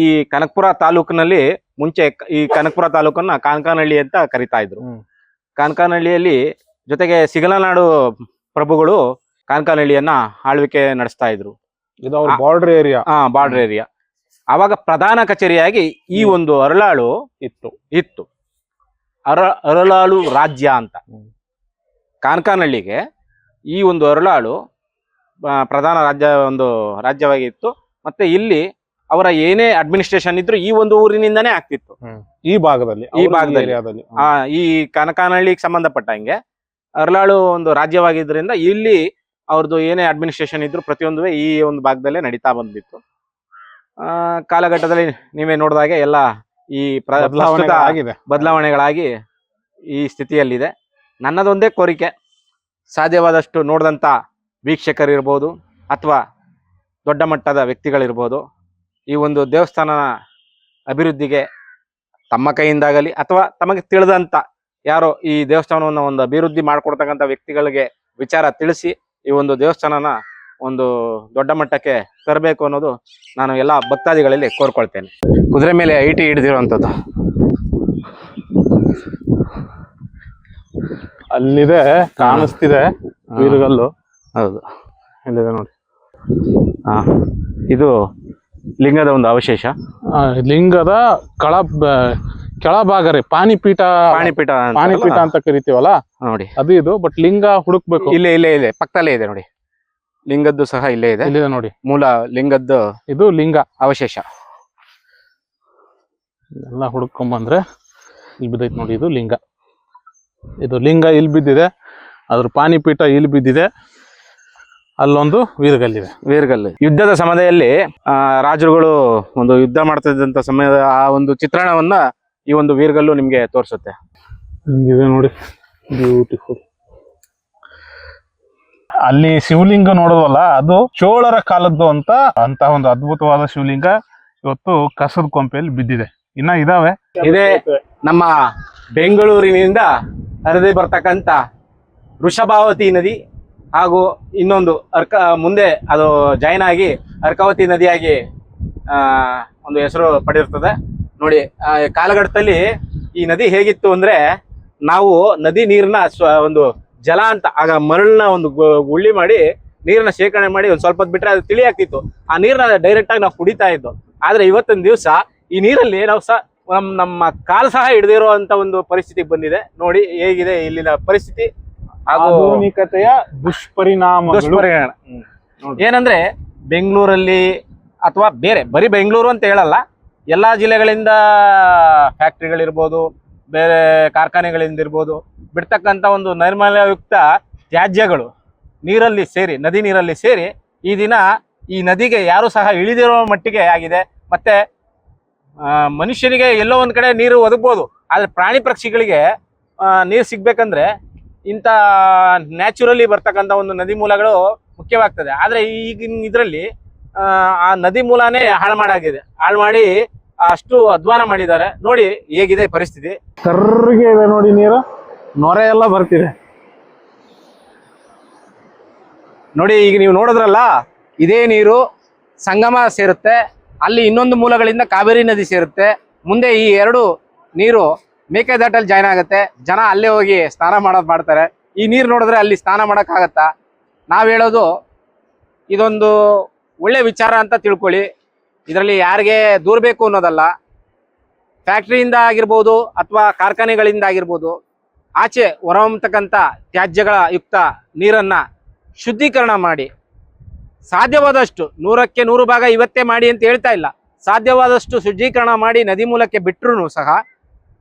ಈ ಕನಕಪುರ ತಾಲೂಕಿನಲ್ಲಿ ಮುಂಚೆ ಈ ಕನಕಪುರ ತಾಲೂಕನ್ನ ಕಾನ್ಕಾನಹಳ್ಳಿ ಅಂತ ಕರಿತಾ ಇದ್ರು. ಕಾನ್ಕಾನಹಳ್ಳಿಯಲ್ಲಿ ಜೊತೆಗೆ ಸಿಗಲನಾಡು ಪ್ರಭುಗಳು ಕಾನ್ಕಾನಹಳ್ಳಿಯನ್ನ ಆಳ್ವಿಕೆ ನಡೆಸ್ತಾ ಇದ್ರು. ಇದು ಬಾರ್ಡರ್ ಏರಿಯಾ ಹಾ ಬಾರ್ಡರ್ ಏರಿಯಾ ಅವಾಗ ಪ್ರಧಾನ ಕಚೇರಿಯಾಗಿ ಈ ಒಂದು ಅರಳಾಳು ಇತ್ತು. ಇತ್ತು. ಅರ ಅರಳಾಳು ರಾಜ್ಯ ಅಂತ. ಕಾನ್ಕಾನಹಳ್ಳಿಗೆ ಈ ಒಂದು ಅರಳಾಳು ಪ್ರಧಾನ ರಾಜ್ಯ ಒಂದು ರಾಜ್ಯವಾಗಿತ್ತು. ಮತ್ತೆ ಇಲ್ಲಿ ಅವರ ಏನೇ ಅಡ್ಮಿನಿಸ್ಟ್ರೇಷನ್ ಇದ್ರು ಈ ಒಂದು ಊರಿನಿಂದನೇ ಆಗ್ತಿತ್ತು. ಈ ಭಾಗದಲ್ಲಿ ಈ ಭಾಗದಲ್ಲಿ. ಆ ಈ ಕನಕಾನಹಳ್ಳಿಗೆ ಸಂಬಂಧಪಟ್ಟಂಗೆ ಅರಳಾಳು ಒಂದು ರಾಜ್ಯವಾಗಿದ್ದರಿಂದ ಇಲ್ಲಿ ಅವ್ರದ್ದು ಏನೇ ಅಡ್ಮಿನಿಸ್ಟ್ರೇಷನ್ ಇದ್ರು ಪ್ರತಿಯೊಂದು ಈ ಒಂದು ಭಾಗದಲ್ಲೇ ನಡೀತಾ ಬಂದಿತ್ತು. ಆ ಕಾಲಘಟ್ಟದಲ್ಲಿ ನೀವೇ ನೋಡಿದಾಗೆ ಎಲ್ಲ ಈ ಆಗಿದೆ ಬದಲಾವಣೆಗಳಾಗಿ ಈ ಸ್ಥಿತಿಯಲ್ಲಿದೆ. ನನ್ನದೊಂದೇ ಕೋರಿಕೆ ಸಾಧ್ಯವಾದಷ್ಟು ನೋಡಿದಂಥ ವೀಕ್ಷಕರಿರ್ಬೋದು ಅಥವಾ ದೊಡ್ಡ ಮಟ್ಟದ ವ್ಯಕ್ತಿಗಳಿರ್ಬೋದು ಈ ಒಂದು ದೇವಸ್ಥಾನ ಅಭಿವೃದ್ಧಿಗೆ ತಮ್ಮ ಕೈಯಿಂದಾಗಲಿ ಅಥವಾ ತಮಗೆ ತಿಳಿದಂತ ಯಾರೋ ಈ ದೇವಸ್ಥಾನವನ್ನು ಒಂದು ಅಭಿವೃದ್ಧಿ ಮಾಡಿಕೊಡ್ತಕ್ಕಂಥ ವ್ಯಕ್ತಿಗಳಿಗೆ ವಿಚಾರ ತಿಳಿಸಿ ಈ ಒಂದು ದೇವಸ್ಥಾನನ ಒಂದು ದೊಡ್ಡ ಮಟ್ಟಕ್ಕೆ ತರಬೇಕು ಅನ್ನೋದು ನಾನು ಎಲ್ಲ ಭಕ್ತಾದಿಗಳಲ್ಲಿ ಕೋರ್ಕೊಳ್ತೇನೆ. ಕುದುರೆ ಮೇಲೆ ಐಟಿ ಹಿಡಿದಿರುವಂಥದ್ದು. ಅಲ್ಲಿದೆ ಕಾಣಿಸ್ತಿದೆ ವೀರಗಲ್ಲು. ಹೌದು. ಇಲ್ಲಿದೆ ನೋಡಿ. ಹಾ. ಇದು ಲಿಂಗದ ಒಂದು ಅವಶೇಷ? ಆ, ಲಿಂಗದ ಕಳ ಬ- ಕೆಳಭಾಗ ರೀ ಪಾನಿಪೀಠ ಪಾಣಿಪೀಠ ಅಂತ ಪಾನಿಪೀಠ ಅಂತ ಕರಿತೀವಲ್ಲ? ನೋಡಿ. ಅದು ಇದು ಬಟ್ ಲಿಂಗ ಹುಡುಕ್ಬೇಕು. ಇಲ್ಲೇ ಇಲ್ಲೇ ಇದೆ ಪಕ್ಕದಲ್ಲೇ ಇದೆ ನೋಡಿ. ಲಿಂಗದ್ದು ಸಹ ಇಲ್ಲೇ ಇದೆ. ಇಲ್ಲಿದೆ ನೋಡಿ. ಮೂಲ ಲಿಂಗದ್ದು ಇದು ಲಿಂಗ. ಅವಶೇಷ. ಎಲ್ಲ ಹುಡುಕೊಂಬಂದ್ರೆ ಇಲ್ಲಿ ಬಿದ್ದೈತೆ ನೋಡಿ ಇದು ಲಿಂಗ. ಇದು ಲಿಂಗ ಇಲ್ಲಿ ಬಿದ್ದಿದೆ. ಅದ್ರ ಪಾನಿಪೀಠ ಇಲ್ಲಿ ಬಿದ್ದಿದೆ. ಅಲ್ಲೊಂದು ವೀರಗಲ್ಲಿದೆ ವೀರಗಲ್ಲು. ಯುದ್ಧದ ಸಮಯದಲ್ಲಿ ಆ ರಾಜರುಗಳು ಒಂದು ಯುದ್ಧ ಮಾಡ್ತಿದ್ದಂತ ಸಮಯದ ಆ ಒಂದು ಚಿತ್ರಣವನ್ನ ಈ ಒಂದು ವೀರಗಲ್ಲು ನಿಮ್ಗೆ ತೋರಿಸುತ್ತೆ. ಹಿಂಗಿದೆ ನೋಡಿ. ಬ್ಯೂಟಿಫುಲ್ ಅಲ್ಲಿ ಶಿವಲಿಂಗ ನೋಡೋದಲ್ಲ ಅದು ಚೋಳರ ಕಾಲದ್ದು ಅಂತ ಅಂತ ಒಂದು ಅದ್ಭುತವಾದ ಶಿವಲಿಂಗ ಇವತ್ತು ಕಸದ ಕೊಂಪೆಯಲ್ಲಿ ಬಿದ್ದಿದೆ. ಇನ್ನ ಇದಾವೆ. ಇದೇ ನಮ್ಮ ಬೆಂಗಳೂರಿನಿಂದ ಹರಿದೇ ಬರ್ತಕ್ಕಂತ ವೃಷಭಾವತಿ ನದಿ ಹಾಗೂ ಇನ್ನೊಂದು ಅರ್ಕ, ಮುಂದೆ ಅದು ಜಾಯಿನ್ ಆಗಿ ಅರ್ಕಾವತಿ ನದಿಯಾಗಿ ಒಂದು ಹೆಸರು ಪಡೆದಿರ್ತದೆ. ನೋಡಿ ಕಾಲಘಟ್ಟದಲ್ಲಿ ಈ ನದಿ ಹೇಗಿತ್ತು ಅಂದ್ರೆ ನಾವು ನದಿ ನೀರನ್ನ ಒಂದು ಜಲ ಅಂತ, ಆಗ ಮರಳನ್ನ ಒಂದು ಗುಳ್ಳಿ ಮಾಡಿ ನೀರನ್ನ ಶೇಖರಣೆ ಮಾಡಿ ಒಂದು ಸ್ವಲ್ಪ ಬಿಟ್ರೆ ಅದು ತಿಳಿ ಆಗ್ತಿತ್ತು. ಆ ನೀರನ್ನ ಡೈರೆಕ್ಟ್ ಆಗಿ ನಾವು ಕುಡಿತಾ ಇದ್ದು. ಆದ್ರೆ ಇವತ್ತಿನ ದಿವಸ ಈ ನೀರಲ್ಲಿ ನಾವು ಸಹ ನಮ್ಮ ನಮ್ಮ ಕಾಲು ಸಹ ಹಿಡಿದಿರೋ ಒಂದು ಪರಿಸ್ಥಿತಿ ಬಂದಿದೆ. ನೋಡಿ, ಹೇಗಿದೆ ಇಲ್ಲಿನ ಪರಿಸ್ಥಿತಿ. ಆಧುನಿಕತೆಯ ದುಷ್ಪರಿಣಾಮ. ಏನಂದ್ರೆ ಬೆಂಗಳೂರಲ್ಲಿ ಅಥವಾ ಬೇರೆ ಬರೀ ಬೆಂಗಳೂರು ಅಂತ ಹೇಳಲ್ಲ ಎಲ್ಲಾ ಜಿಲ್ಲೆಗಳಿಂದ ಫ್ಯಾಕ್ಟ್ರಿಗಳಿರ್ಬೋದು ಬೇರೆ ಕಾರ್ಖಾನೆಗಳಿಂದ ಇರ್ಬೋದು ಬಿಡ್ತಕ್ಕಂಥ ಒಂದು ನೈರ್ಮಲ್ಯಯುಕ್ತ ತ್ಯಾಜ್ಯಗಳು ನೀರಲ್ಲಿ ಸೇರಿ ನದಿ ನೀರಲ್ಲಿ ಸೇರಿ ಈ ದಿನ ಈ ನದಿಗೆ ಯಾರು ಸಹ ಇಳಿದಿರೋ ಮಟ್ಟಿಗೆ ಆಗಿದೆ. ಮತ್ತೆ ಮನುಷ್ಯನಿಗೆ ಎಲ್ಲೋ ಒಂದು ಕಡೆ ನೀರು ಒದಗ್ಬೋದು ಆದರೆ ಪ್ರಾಣಿ ಪಕ್ಷಿಗಳಿಗೆ ನೀರು ಸಿಗ್ಬೇಕಂದ್ರೆ ಇಂಥ ನ್ಯಾಚುರಲಿ ಬರ್ತಕ್ಕಂಥ ಒಂದು ನದಿ ಮೂಲಗಳು ಮುಖ್ಯವಾಗ್ತದೆ. ಆದ್ರೆ ಈಗಿನ ಇದರಲ್ಲಿ ಆ ನದಿ ಮೂಲನೇ ಹಾಳು ಮಾಡಾಗಿದೆ. ಹಾಳು ಮಾಡಿ ಅಷ್ಟು ಅಧ್ವಾನ ಮಾಡಿದ್ದಾರೆ. ನೋಡಿ ಹೇಗಿದೆ ಪರಿಸ್ಥಿತಿ. ಕರ್ಗೆ ಇದೆ ನೋಡಿ ನೀರು. ನೊರೆ ಎಲ್ಲ ಬರ್ತಿದೆ. ನೋಡಿ ಈಗ ನೀವು ನೋಡಿದ್ರಲ್ಲ ಇದೇ ನೀರು ಸಂಗಮ ಸೇರುತ್ತೆ. ಅಲ್ಲಿ ಇನ್ನೊಂದು ಮೂಲಗಳಿಂದ ಕಾವೇರಿ ನದಿ ಸೇರುತ್ತೆ. ಮುಂದೆ ಈ ಎರಡು ನೀರು ಮೇಕೆದಾಟಲ್ಲಿ ಜಾಯ್ನ್ ಆಗುತ್ತೆ. ಜನ ಅಲ್ಲೇ ಹೋಗಿ ಸ್ನಾನ ಮಾಡೋದು ಮಾಡ್ತಾರೆ. ಈ ನೀರು ನೋಡಿದ್ರೆ ಅಲ್ಲಿ ಸ್ನಾನ ಮಾಡೋಕ್ಕಾಗತ್ತಾ? ನಾವು ಹೇಳೋದು, ಇದೊಂದು ಒಳ್ಳೆ ವಿಚಾರ ಅಂತ ತಿಳ್ಕೊಳ್ಳಿ. ಇದರಲ್ಲಿ ಯಾರಿಗೆ ದೂರ ಬೇಕು ಅನ್ನೋದಲ್ಲ. ಫ್ಯಾಕ್ಟ್ರಿಯಿಂದ ಆಗಿರ್ಬೋದು ಅಥವಾ ಕಾರ್ಖಾನೆಗಳಿಂದ ಆಗಿರ್ಬೋದು, ಆಚೆ ಹೊರಹೊಮ್ಮತಕ್ಕಂಥ ತ್ಯಾಜ್ಯಗಳ ಯುಕ್ತ ನೀರನ್ನು ಶುದ್ಧೀಕರಣ ಮಾಡಿ. ಸಾಧ್ಯವಾದಷ್ಟು ನೂರಕ್ಕೆ ನೂರು ಭಾಗ ಇವತ್ತೇ ಮಾಡಿ ಅಂತ ಹೇಳ್ತಾ ಇಲ್ಲ. ಸಾಧ್ಯವಾದಷ್ಟು ಶುದ್ಧೀಕರಣ ಮಾಡಿ ನದಿ ಮೂಲಕ್ಕೆ ಬಿಟ್ಟರು ಸಹ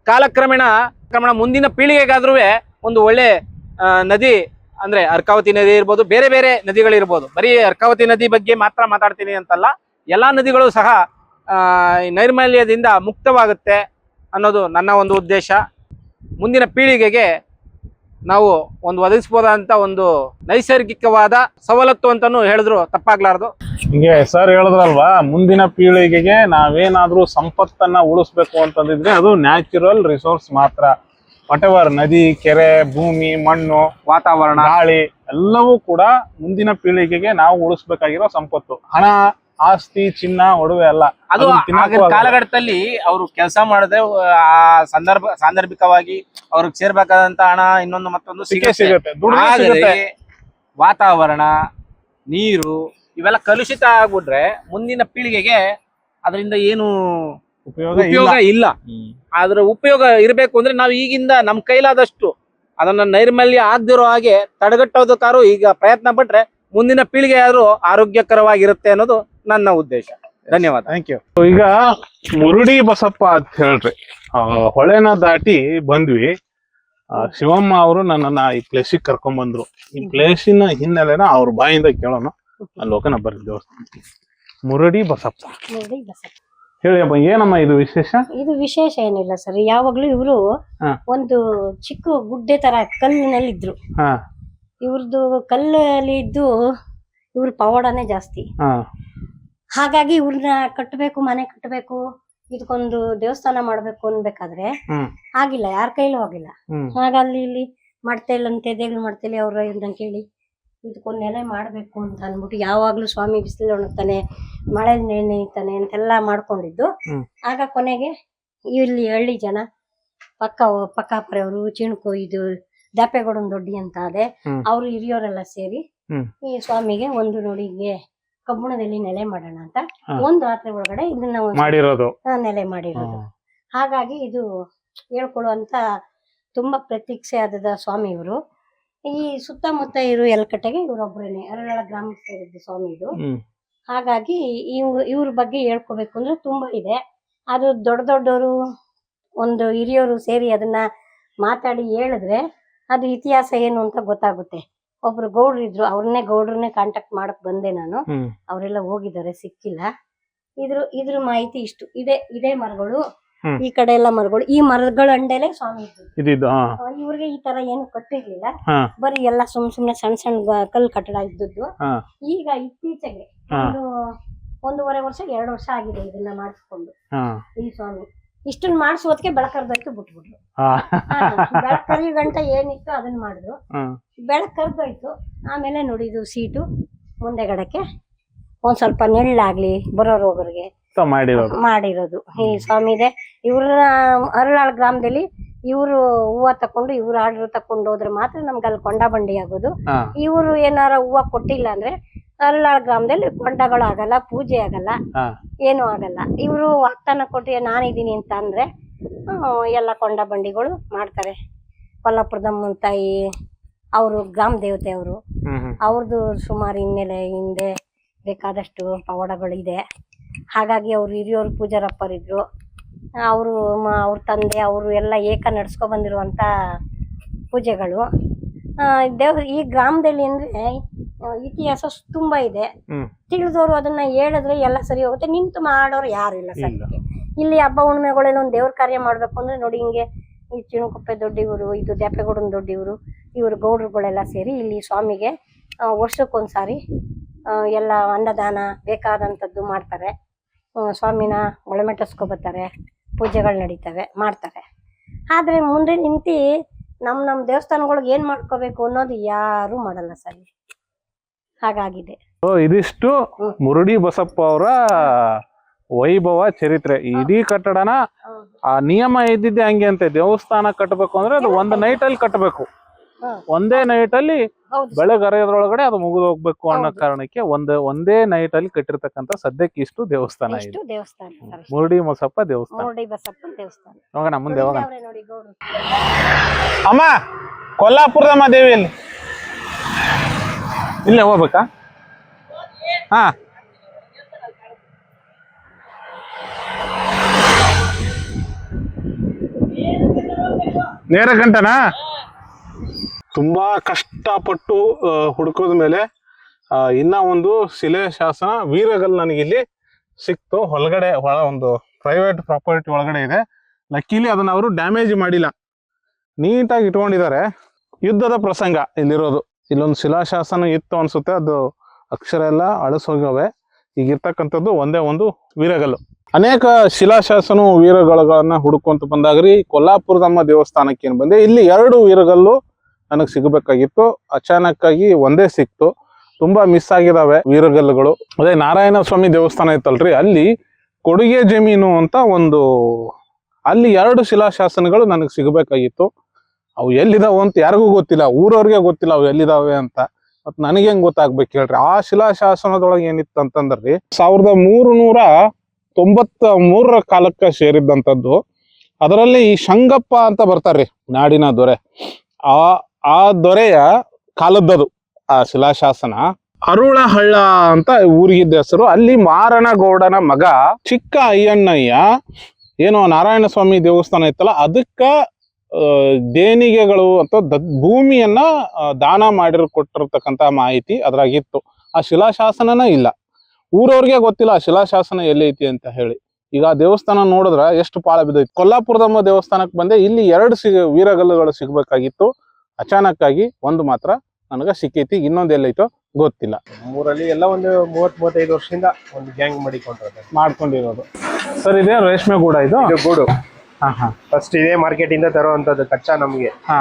ಕಾಲಕ್ರಮೇಣ, ಕ್ರಮೇಣ ಮುಂದಿನ ಪೀಳಿಗೆಗಾದ್ರೂ ಒಂದು ಒಳ್ಳೆ ನದಿ, ಅಂದ್ರೆ ಅರ್ಕಾವತಿ ನದಿ ಇರ್ಬೋದು, ಬೇರೆ ಬೇರೆ ನದಿಗಳಿರ್ಬೋದು. ಬರೀ ಅರ್ಕಾವತಿ ನದಿ ಬಗ್ಗೆ ಮಾತ್ರ ಮಾತಾಡ್ತೀನಿ ಅಂತಲ್ಲ, ಎಲ್ಲಾ ನದಿಗಳು ಸಹ ನೈರ್ಮಲ್ಯದಿಂದ ಮುಕ್ತವಾಗುತ್ತೆ ಅನ್ನೋದು ನನ್ನ ಒಂದು ಉದ್ದೇಶ. ಮುಂದಿನ ಪೀಳಿಗೆಗೆ ನಾವು ಒಂದು ಒದಗಿಸ್ಬೋದಂತ ಒಂದು ನೈಸರ್ಗಿಕವಾದ ಸವಲತ್ತು ಅಂತಲೂ ಹೇಳಿದ್ರು, ತಪ್ಪಾಗ್ಲಾರ್ದು. ಹಿಂಗೆ ಸರ್ ಹೇಳಿದ್ರಲ್ವಾ ಮುಂದಿನ ಪೀಳಿಗೆಗೆ ನಾವೇನಾದ್ರೂ ಸಂಪತ್ತನ್ನ ಉಳಿಸ್ಬೇಕು ಅಂತಂದಿದ್ರೆ ಅದು ನ್ಯಾಚುರಲ್ ರಿಸೋರ್ಸ್ ಮಾತ್ರ. ವಾಟ್ ಎವರ್ ನದಿ ಕೆರೆ ಭೂಮಿ ಮಣ್ಣು ವಾತಾವರಣ. ಗಾಳಿ ಎಲ್ಲವೂ ಕೂಡ ಮುಂದಿನ ಪೀಳಿಗೆಗೆ ನಾವು ಉಳಿಸ್ಬೇಕಾಗಿರೋ ಸಂಪತ್ತು. ಹಣ ಆಸ್ತಿ ಚಿನ್ನ ಒಡವೆ ಅಲ್ಲ. ಅದು ಆಗಿನ ಕಾಲಘಟ್ಟದಲ್ಲಿ ಅವರು ಕೆಲಸ ಮಾಡದೆ ಆ ಸಂದರ್ಭ ಸಾಂದರ್ಭಿಕವಾಗಿ ಅವ್ರಿಗೆ ಸೇರ್ಬೇಕಾದಂತ ಹಣ ಇನ್ನೊಂದು ಮತ್ತೊಂದು ಸಿಕ್ಕೇ ಸಿಗುತ್ತೆ. ಸಿಗುತ್ತೆ. ದುಡ್ಡು ಸಿಗುತ್ತೆ. ವಾತಾವರಣ ನೀರು ಇವೆಲ್ಲ ಕಲುಷಿತ ಆಗ್ಬಿಟ್ರೆ ಮುಂದಿನ ಪೀಳಿಗೆಗೆ ಅದರಿಂದ ಏನು ಉಪಯೋಗ ಉಪಯೋಗ ಇಲ್ಲ. ಆದ್ರೆ ಅದ್ರ ಉಪಯೋಗ ಇರಬೇಕು ಅಂದ್ರೆ ನಾವು ಈಗಿಂದ ನಮ್ ಕೈಲಾದಷ್ಟು ಅದನ್ನ ನೈರ್ಮಲ್ಯ ಆಗದಿರೋ ಹಾಗೆ ತಡೆಗಟ್ಟೋದಕ್ಕಾರು ಈಗ ಪ್ರಯತ್ನ ಪಟ್ರೆ ಮುಂದಿನ ಪೀಳಿಗೆ ಆದ್ರೂ ಆರೋಗ್ಯಕರವಾಗಿರುತ್ತೆ ಅನ್ನೋದು ನನ್ನ ಉದ್ದೇಶ. ಧನ್ಯವಾದ. ಥ್ಯಾಂಕ್ ಯು ಈಗ ಮುರುಡಿ ಬಸಪ್ಪ ಅಂತ ಹೇಳ್ರಿ. ಹೊಳೆನ ದಾಟಿ ಬಂದ್ವಿ. ಶಿವಮ್ಮ ಅವರು ನನ್ನನ್ನ ಈ ಪ್ಲೇಸಿಗೆ ಕರ್ಕೊಂಡ್ ಬಂದ್ರು ಈ ಪ್ಲೇಸಿನ ಹಿನ್ನೆಲೆನ ಅವ್ರ ಬಾಯಿಂದ ಕೇಳೋಣ. ಅಲ್ಲಿ ಹೋಗೋಣ ಬರ್ರಿ ದೇವಸ್ಥಾನ ಮುರಡಿ ಬಸಪ್ಪ. ಹೇಳಿ ಅಮ್ಮ ಏನಮ್ಮ ಇದು ವಿಶೇಷ? ಇದು ವಿಶೇಷ ಏನಿಲ್ಲ ಸರ್. ಯಾವಾಗ್ಲೂ ಇವರು ಹಾ. ಒಂದು ಚಿಕ್ಕ ಗುಡ್ಡೆ ತರ ಕಲ್ಲಿನಲ್ಲಿ ಇದ್ರು ಹಾ. ಇವ್ರದ್ದು ಕಲ್ಲಲ್ಲಿ ಇದ್ದು ಇವ್ರ ಪವಾಡನೇ ಜಾಸ್ತಿ. ಹಾ. ಹಾಗಾಗಿ ಇವ್ರನ್ನ ಕಟ್ಟಬೇಕು ಮನೆ ಕಟ್ಟಬೇಕು ಇದಕ್ಕೊಂದು ದೇವಸ್ಥಾನ ಮಾಡ್ಬೇಕು ಅನ್ಬೇಕಾದ್ರೆ ಹ್ಮ್. ಆಗಿಲ್ಲ ಯಾರ ಕೈಲೂ ಆಗಿಲ್ಲ. ಹ್ಮ್. ಆಗ ಅಲ್ಲಿ ಇಲ್ಲಿ ಮಾಡ್ತಾ ಇಲ್ಲಂತೆ ದೇವ್ರು ಮಾಡ್ತಾ ಇಲ್ಲ ಅವ್ರ ಇದನ್ನ ಕೇಳಿ ಇದಕ್ಕೊಂದು ನೆಲೆ ಮಾಡಬೇಕು ಅಂತ ಅಂದ್ಬಿಟ್ಟು ಯಾವಾಗ್ಲೂ ಸ್ವಾಮಿ ಬಿಸಿಲು ಒಣಗ್ತಾನೆ ಮಳೆ ನೆನೀತಾನೆ ಅಂತೆಲ್ಲ ಮಾಡ್ಕೊಂಡಿದ್ದು. ಆಗ ಕೊನೆಗೆ ಇಲ್ಲಿ ಹಳ್ಳಿ ಜನ ಪಕ್ಕ ಪಕ್ಕಾಪರೆಯವರು ಚಿಣಕು ಇದು ದಾಪೆಗೌಡನ್ ದೊಡ್ಡಿ ಅಂತ ಅದೇ. ಅವರು ಹಿರಿಯವರೆಲ್ಲ ಸೇರಿ ಈ ಸ್ವಾಮಿಗೆ ಒಂದು ನೋಡಿಗೆ ಕಬ್ಬಣದಲ್ಲಿ ನೆಲೆ ಮಾಡೋಣ ಅಂತ ಒಂದು ರಾತ್ರಿ ಒಳಗಡೆ ಇದನ್ನ ಮಾಡಿರೋದು. ನೆಲೆ ಮಾಡಿರೋದು. ಹಾಗಾಗಿ ಇದು ಹೇಳ್ಕೊಳ್ಳುವಂತ ತುಂಬಾ ಪ್ರತೀಕ್ಷೆ ಆದದ ಸ್ವಾಮಿ ಇವರು ಈ ಸುತ್ತಮುತ್ತ ಇರೋ ಎಲ್ಕಟ್ಟೆಗೆ ಇವರೊಬ್ಬರೇನೆ ಅರಳ ಗ್ರಾಮಕ್ಕೆ ಸೇರಿದ್ದು ಸ್ವಾಮಿ ಇದು ಹಾಗಾಗಿ ಇವ್ ಇವ್ರ ಬಗ್ಗೆ ಹೇಳ್ಕೋಬೇಕು ಅಂದ್ರೆ ತುಂಬಾ ಇದೆ. ಅದು ದೊಡ್ಡ ದೊಡ್ಡವರು ಒಂದು ಹಿರಿಯವರು ಸೇರಿ ಅದನ್ನ ಮಾತಾಡಿ ಹೇಳಿದ್ರೆ ಅದು ಇತಿಹಾಸ ಏನು ಅಂತ ಗೊತ್ತಾಗುತ್ತೆ. ಒಬ್ರು ಗೌಡ್ರು ಇದ್ರು ಅವ್ರನ್ನೇ ಗೌಡ್ರನ್ನೇ ಕಾಂಟ್ಯಾಕ್ಟ್ ಮಾಡಕ್ ಬಂದೆ ನಾನು. ಅವರೆಲ್ಲ ಹೋಗಿದ್ದಾರೆ ಸಿಕ್ಕಿಲ್ಲ. ಇದ್ರ ಇದ್ರ ಮಾಹಿತಿ ಇಷ್ಟು. ಇದೆ ಇದೇ ಮರಗಳು. ಈ ಕಡೆ ಎಲ್ಲ ಮರಗಳು ಈ ಮರಗಳ ಅಂಡೇಲೆ ಸ್ವಾಮಿ ಇವ್ರಿಗೆ ಈ ತರ ಏನು ಕಟ್ಟಿರ್ಲಿಲ್ಲ. ಬರೀ ಎಲ್ಲ ಸುಮ್ ಸುಮ್ನೆ ಸಣ್ಣ ಸಣ್ಣ ಕಲ್ ಕಲ್ಲು ಕಟ್ಟಡ ಇದ್ದದ್ದು. ಈಗ ಇತ್ತೀಚೆಗೆ. ಒಂದು ಒಂದೂವರೆ ವರ್ಷ ಎರಡು ವರ್ಷ ಆಗಿದೆ ಇದನ್ನ ಮಾಡಿಸ್ಕೊಂಡು. ಈ ಸ್ವಾಮಿ. ಇಷ್ಟನ್ ಮಾಡಿಸೋದಕ್ಕೆ ಬೆಳಕರ್ದೋಯ್ತು ಬಿಟ್ಬಿಟ್ರು. ಬೆಳಕರಿ ಗಂಟ ಏನಿತ್ತು ಅದನ್ನ ಮಾಡಿದ್ರು. ಹ್ಮ್ ಬೆಳಕ್ ಕರ್ದೋಯ್ತು ಆಮೇಲೆ ನೋಡಿ ಇದು ಸೀಟು ಮುಂದೆಗಡಕ್ಕೆ. ಒಂದ್ ಸ್ವಲ್ಪ ನೆಳ್ಳಾಗ್ಲಿ ಬರೋರು ಅಂತ ಮಾಡಿರೋದು. ಮಾಡಿರೋದು. ಈ ಸ್ವಾಮಿ ಇದೆ. ಇವ್ರ ಅರಳಾಳ್ ಗ್ರಾಮದಲ್ಲಿ ಇವರು ಹೂವ ತಕೊಂಡು ಇವ್ರ ಆರ್ಡರ್ ತಕೊಂಡು ಹೋದ್ರೆ ಮಾತ್ರ ನಮ್ಗೆ ಅಲ್ಲಿ ಕೊಂಡ ಬಂಡಿ ಆಗೋದು. ಇವರು ಏನಾರ ಹೂವ ಕೊಟ್ಟಿಲ್ಲ ಅಂದ್ರೆ ಅರಳಾಳ್ ಗ್ರಾಮದಲ್ಲಿ ಕೊಂಡಗಳು ಆಗಲ್ಲ ಪೂಜೆ ಆಗಲ್ಲ ಏನು ಆಗಲ್ಲ. ಇವರು ವಾಗ್ದಾನ ಕೊಟ್ಟು ನಾನಿದ್ದೀನಿ ಅಂತ ಅಂದ್ರೆ ಎಲ್ಲ ಕೊಂಡ ಬಂಡಿಗಳು ಮಾಡ್ತಾರೆ. ಕೊಲ್ಲಾಪುರದ ತಾಯಿ ಅವರು ಗ್ರಾಮ ದೇವತೆ ಅವರು. ಅವ್ರದ್ದು ಸುಮಾರು ಹಿನ್ನೆಲೆ ಹಿಂದೆ ಬೇಕಾದಷ್ಟು ಪವಾಡಗಳಿದೆ. ಹಾಗಾಗಿ ಅವ್ರು ಹಿರಿಯವರು ಪೂಜಾರಪ್ಪರಿದ್ರು ಅವರು ಅವ್ರ ತಂದೆ ಅವರು ಎಲ್ಲ ಏಕ ನಡ್ಸ್ಕೊ ಬಂದಿರುವಂಥ ಪೂಜೆಗಳು. ದೇವ್ರ ಈ ಗ್ರಾಮದಲ್ಲಿ ಅಂದರೆ ಇತಿಹಾಸ ತುಂಬ ಇದೆ. ತಿಳಿದವರು ಅದನ್ನ ಹೇಳಿದ್ರೆ ಎಲ್ಲ ಸರಿ ಹೋಗುತ್ತೆ. ನಿಂತು ಮಾಡೋರು ಯಾರು ಇಲ್ಲ ಇಲ್ಲ. ಸದ್ಯಕ್ಕೆ. ಇಲ್ಲಿ. ಹಬ್ಬ ಹುಣ್ಣಿಮೆಗಳೇನೋ ಒಂದು ದೇವ್ರ ಕಾರ್ಯ ಮಾಡಬೇಕು ಅಂದ್ರೆ ನೋಡಿ ಹಿಂಗೆ ಈ ಚಿಣುಕುಪ್ಪೆ ದೊಡ್ಡಿವರು ಇದು ದ್ಯಾಪೆಗೌಡನ ದೊಡ್ಡಿವರು ಇವರು ಗೌಡ್ರುಗಳೆಲ್ಲ ಸೇರಿ ಇಲ್ಲಿ ಸ್ವಾಮಿಗೆ ವರ್ಷಕ್ಕೊಂದ್ಸಾರಿ ಎಲ್ಲ ಅನ್ನದಾನ ಬೇಕಾದಂಥದ್ದು ಮಾಡ್ತಾರೆ. ಸ್ವಾಮಿನ ಒಳಮೆಟ್ಟಿಸ್ಕೊಬತ್ತಾರೆ. ಪೂಜೆಗಳು ನಡೀತವೆ ಮಾಡ್ತಾರೆ ಆದರೆ ಮುಂದೆ ನಿಂತು ನಮ್ಮ ನಮ್ಮ ದೇವಸ್ಥಾನಗಳಿಗೆ ಏನು ಮಾಡ್ಕೋಬೇಕು ಅನ್ನೋದು ಯಾರೂ ಮಾಡಲ್ಲ ಸರ್. ಹಾಗಾಗಿದೆ. ಇದಿಷ್ಟು. ಮುರುಡಿ ಬಸಪ್ಪ ಅವರ ವೈಭವ ಚರಿತ್ರೆ. ಇಡೀ ಕಟ್ಟಡನ ಆ ನಿಯಮ ಇದ್ದಿದ್ದೆ ಹಂಗೆ ಅಂತೆ. ದೇವಸ್ಥಾನ ಕಟ್ಟಬೇಕು ಅಂದ್ರೆ ಅದು ಒಂದು ನೈಟ್ ಅಲ್ಲಿ ಕಟ್ಟಬೇಕು. ಒಂದೇ ನೈಟ್ ಅಲ್ಲಿ ಬೆಳಗರೆಯೋದ್ರೊಳಗಡೆ ಅದು ಮುಗಿದು ಹೋಗ್ಬೇಕು ಅನ್ನೋ ಕಾರಣಕ್ಕೆ ಒಂದ್ ಒಂದೇ ನೈಟ್ ಅಲ್ಲಿ ಕಟ್ಟಿರ್ತಕ್ಕಂತ ಸದ್ಯಕ್ಕೆ ಇಷ್ಟು ದೇವಸ್ಥಾನ ಇದೆ. ಇಷ್ಟು ದೇವಸ್ಥಾನ ಸರ್ ಮುರುಡಿ ಮೊಸಪ್ಪ ದೇವಸ್ಥಾನ. ಮೂರ್ಡಿ ಬಸಪ್ಪನ ದೇವಸ್ಥಾನ. ಹೋಗೋಣ ಮುಂದೆ ಹೋಗೋಣ ಅಮ್ಮ ಕೊಲ್ಲಾಪುರದಮ್ಮ ದೇವಿಯಲ್ಲಿ ಇಲ್ಲೇ. ಹೋಗ್ಬೇಕಾ? ಹಾ. ನೇರ ಗಂಟನಾ ತುಂಬಾ ಕಷ್ಟಪಟ್ಟು ಹುಡುಕೋದ ಮೇಲೆ ಇನ್ನ ಒಂದು ಶಿಲೆ ಶಾಸನ ವೀರಗಲ್ ನನಗಿಲ್ಲಿ ಸಿಕ್ತು. ಒಳಗಡೆ ಒಳ ಒಂದು ಪ್ರೈವೇಟ್ ಪ್ರಾಪರ್ಟಿ ಒಳಗಡೆ ಇದೆ. ಲಕ್ಕಿಲಿ ಅದನ್ನ ಅವರು ಡ್ಯಾಮೇಜ್ ಮಾಡಿಲ್ಲ. ನೀಟಾಗಿ ಇಟ್ಕೊಂಡಿದ್ದಾರೆ. ಯುದ್ಧದ ಪ್ರಸಂಗ ಇಲ್ಲಿರೋದು. ಇಲ್ಲೊಂದು ಶಿಲಾಶಾಸನ ಇತ್ತು ಅನ್ಸುತ್ತೆ. ಅದು ಅಕ್ಷರ ಎಲ್ಲ ಅಳಸೋಗವೆ ಈಗ ಇರ್ತಕ್ಕಂಥದ್ದು ಒಂದೇ ಒಂದು ವೀರಗಲ್ಲು. ಅನೇಕ ಶಿಲಾಶಾಸನ ವೀರಗಲ್ಲುಗಳನ್ನ ಹುಡುಕೊಂತ ಬಂದಾಗ್ರಿ. ಕೊಲ್ಲಾಪುರದಮ್ಮ ದೇವಸ್ಥಾನಕ್ಕೆ ಏನ್ ಬಂದೆ. ಇಲ್ಲಿ ಎರಡು ವೀರಗಲ್ಲು ನನಗೆ ಸಿಗಬೇಕಾಗಿತ್ತು. ಅಚಾನಕ್ಕಾಗಿ ಒಂದೇ ಸಿಕ್ತು. ತುಂಬಾ ಮಿಸ್ ಆಗಿದಾವೆ ವೀರಗಲ್ಲುಗಳು. ಅದೇ ನಾರಾಯಣ ಸ್ವಾಮಿ ದೇವಸ್ಥಾನ ಐತಲ್ರಿ ಅಲ್ಲಿ ಕೊಡುಗೆ ಜಮೀನು ಅಂತ ಒಂದು, ಅಲ್ಲಿ ಎರಡು ಶಿಲಾಶಾಸನಗಳು ನನಗೆ ಸಿಗಬೇಕಾಗಿತ್ತು. ಅವು ಎಲ್ಲಿದಾವೆ ಅಂತ ಯಾರಿಗೂ ಗೊತ್ತಿಲ್ಲ, ಊರವ್ರಿಗೆ ಗೊತ್ತಿಲ್ಲ ಅವು ಎಲ್ಲಿದಾವೆ ಅಂತ. ಮತ್ ನನಗೆ ಹೆಂಗ್ ಗೊತ್ತಾಗ್ಬೇಕು ಹೇಳ್ರಿ? ಆ ಶಿಲಾಶಾಸನದೊಳಗೆ ಏನಿತ್ತು ಅಂತಂದ್ರಿ, ಸಾವಿರದ ಮೂರು ನೂರ ತೊಂಬತ್ತ ಮೂರರ ಕಾಲಕ್ಕೆ ಸೇರಿದ್ದಂಥದ್ದು. ಅದರಲ್ಲಿ ಈ ಶಂಗಪ್ಪ ಅಂತ ಬರ್ತಾರ್ರಿ, ನಾಡಿನ ದೊರೆ. ಆ ಆ ದೊರೆಯ ಕಾಲದ್ದದು, ಆ ಶಿಲಾಶಾಸನ. ಅರುಳಹಳ್ಳ ಅಂತ ಊರಿಗಿದ್ದ ಹೆಸರು. ಅಲ್ಲಿ ಮಾರಣಗೌಡನ ಮಗ ಚಿಕ್ಕ ಅಯ್ಯಣ್ಣಯ್ಯ ಏನೋ ನಾರಾಯಣ ಸ್ವಾಮಿ ದೇವಸ್ಥಾನ ಇತ್ತಲ್ಲ, ಅದಕ್ಕ ದೇಣಿಗೆಗಳು ಅಂತ ದ, ಭೂಮಿಯನ್ನ ದಾನ ಮಾಡಿರ್ ಕೊಟ್ಟಿರ್ತಕ್ಕಂತ ಮಾಹಿತಿ ಅದ್ರಾಗಿತ್ತು. ಆ ಶಿಲಾಶಾಸನನ ಇಲ್ಲ. ಊರವ್ರಿಗೆ ಗೊತ್ತಿಲ್ಲ ಆ ಶಿಲಾಶಾಸನ ಎಲ್ಲೈತಿ ಅಂತ ಹೇಳಿ. ಈಗ ಆ ದೇವಸ್ಥಾನ ನೋಡಿದ್ರ ಎಷ್ಟು ಪಾಳ ಬಿದ್ದೈತಿ. ಕೊಲ್ಲಾಪುರದಮ್ಮ ದೇವಸ್ಥಾನಕ್ಕೆ ಬಂದೆ, ಇಲ್ಲಿ ಎರಡು ಸಿಗ ವೀರಗಲ್ಲುಗಳು ಸಿಗ್ಬೇಕಾಗಿತ್ತು. ಅಚಾನಕ್ ಆಗಿ ಒಂದು ಮಾತ್ರ ನನಗ ಸಿಕ್ಕೈತಿ ಇನ್ನೊಂದು ಎಲ್ಲೈತೋ ಗೊತ್ತಿಲ್ಲ. ನಮ್ಮೂರಲ್ಲಿ ಎಲ್ಲ ಒಂದು ಮೂವತ್ ಮೂವತ್ತೈದು ವರ್ಷದಿಂದ ಒಂದು ಗ್ಯಾಂಗ್ ಮಾಡಿಕೊಂಡಿರೋದು. ಮಾಡ್ಕೊಂಡಿರೋದು. ಸರ್ ಇದೇ ರೇಷ್ಮೆ ಗೂಡ ಇದು? ಇದು ಗೂಡು. ಹಾ ಹಾ. ಫಸ್ಟ್ ಇದೇ ಮಾರ್ಕೆಟ್ ಇಂದ ತರುವಂತದ್ದು ಕಚ್ಚಾ ನಮ್ಗೆ. ಹಾ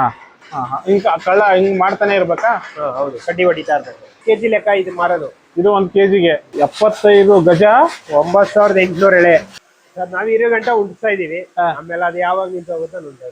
ಹಾ ಹಾ. ಹಿಂಗ ಕಳ್ಳ ಹಿಂಗ್ ಮಾಡ್ತಾನೆ ಇರ್ಬೇಕಾ? ಹಾ, ಹೌದು. ಕಡ್ಡಿ ಹೊಡಿತಾ ಇರ್ತದೆ ಕೆಜಿ ಲೆಕ್ಕ ಇದು ಮಾರೋದು. ಇದು ಒಂದ್ ಕೆಜಿಗೆ ಎಪ್ಪತ್ತೈದು ಗಜ? ಒಂಬತ್ ಸಾವಿರದ ಎಂಟುನೂರ ಎಳೆ. ಸರ್ ನಾವ್ ಇರೋ ಗಂಟ ಉಂಟಿಸ್ತಾ ಇದೀವಿ. ಆಮೇಲೆ ಅದು ಯಾವಾಗ ನಿಂತ ಹೋಗುತ್ತೋ ನೋಡ್ತಾ